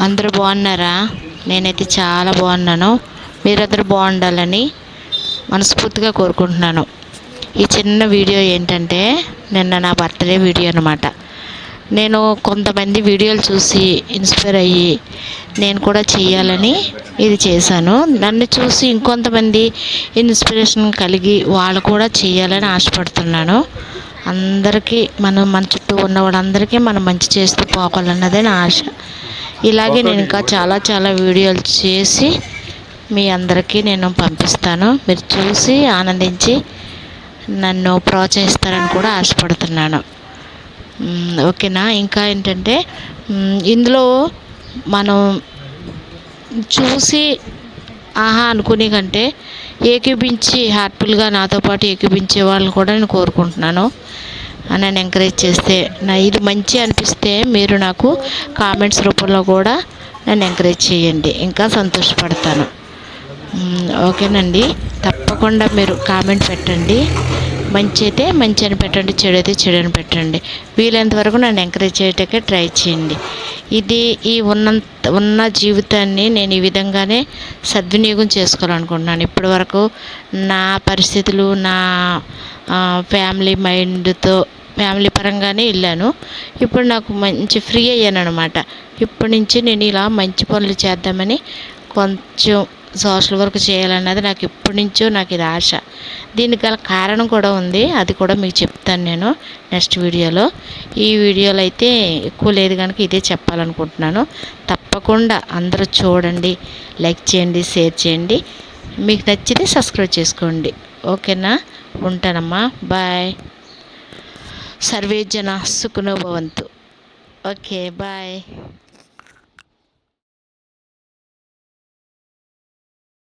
అందరూ బాగున్నారా? నేనైతే చాలా బాగున్నాను. మీరందరూ బాగుండాలని మనస్ఫూర్తిగా కోరుకుంటున్నాను. ఈ చిన్న వీడియో ఏంటంటే నిన్న నా బర్త్డే వీడియో అనమాట నేను కొంతమంది వీడియోలు చూసి ఇన్స్పైర్ అయ్యి నేను కూడా చేయాలని ఇది చేశాను. నన్ను చూసి ఇంకొంతమంది ఇన్స్పిరేషన్ కలిగి వాళ్ళు కూడా చేయాలని ఆశపడుతున్నాను. అందరికీ మనం మన చుట్టూ ఉన్న వాళ్ళందరికీ మనం మంచి చేస్తూ పోవాలన్నదే నా ఆశ. ఇలాగే నేను ఇంకా చాలా చాలా వీడియోలు చేసి మీ అందరికీ నేను పంపిస్తాను. మీరు చూసి ఆనందించి నన్ను ప్రోత్సహిస్తారని కూడా ఆశపడుతున్నాను. ఓకేనా? ఇంకా ఏంటంటే ఇందులో మనం చూసి ఆహా అనుకునే కంటే ఏకీపించి హ్యాపీగా నాతో పాటు ఏకీపించే వాళ్ళని కూడా నేను కోరుకుంటున్నాను. నన్ను ఎంకరేజ్ చేస్తే నా ఇది మంచి అనిపిస్తే మీరు నాకు కామెంట్స్ రూపంలో కూడా నన్ను ఎంకరేజ్ చేయండి. ఇంకా సంతోషపడతాను. ఓకేనండి. తప్పకుండా మీరు కామెంట్ పెట్టండి. మంచి అయితే మంచి అని పెట్టండి చెడు అయితే చెడు అని పెట్టండి. వీలైనంత వరకు నన్ను ఎంకరేజ్ చేయటానికి ట్రై చేయండి. ఇది ఈ ఉన్నంత ఉన్న జీవితాన్ని నేను ఈ విధంగానే సద్వినియోగం చేసుకోవాలనుకుంటున్నాను. ఇప్పటి వరకు నా పరిస్థితులు నా ఫ్యామిలీ మైండ్తో ఫ్యామిలీ పరంగానే వెళ్ళాను. ఇప్పుడు నాకు మంచి ఫ్రీ అయ్యాను అనమాట ఇప్పటి నుంచి నేను ఇలా మంచి పనులు చేద్దామని కొంచెం సోషల్ వర్క్ చేయాలన్నది నాకు ఇప్పటి నుంచో నాకు ఇది ఆశ. దీనికి గల కారణం కూడా ఉంది. అది కూడా మీకు చెప్తాను నేను నెక్స్ట్ వీడియోలో. ఈ వీడియోలో అయితే ఎక్కువ లేదు కనుక ఇదే చెప్పాలనుకుంటున్నాను. తప్పకుండా అందరూ చూడండి లైక్ చేయండి షేర్ చేయండి. మీకు నచ్చితే సబ్స్క్రైబ్ చేసుకోండి. ఓకేనా? ఉంటానమ్మా. బాయ్. సర్వే జన సుఖనోభవంతు ఓకే బాయ్.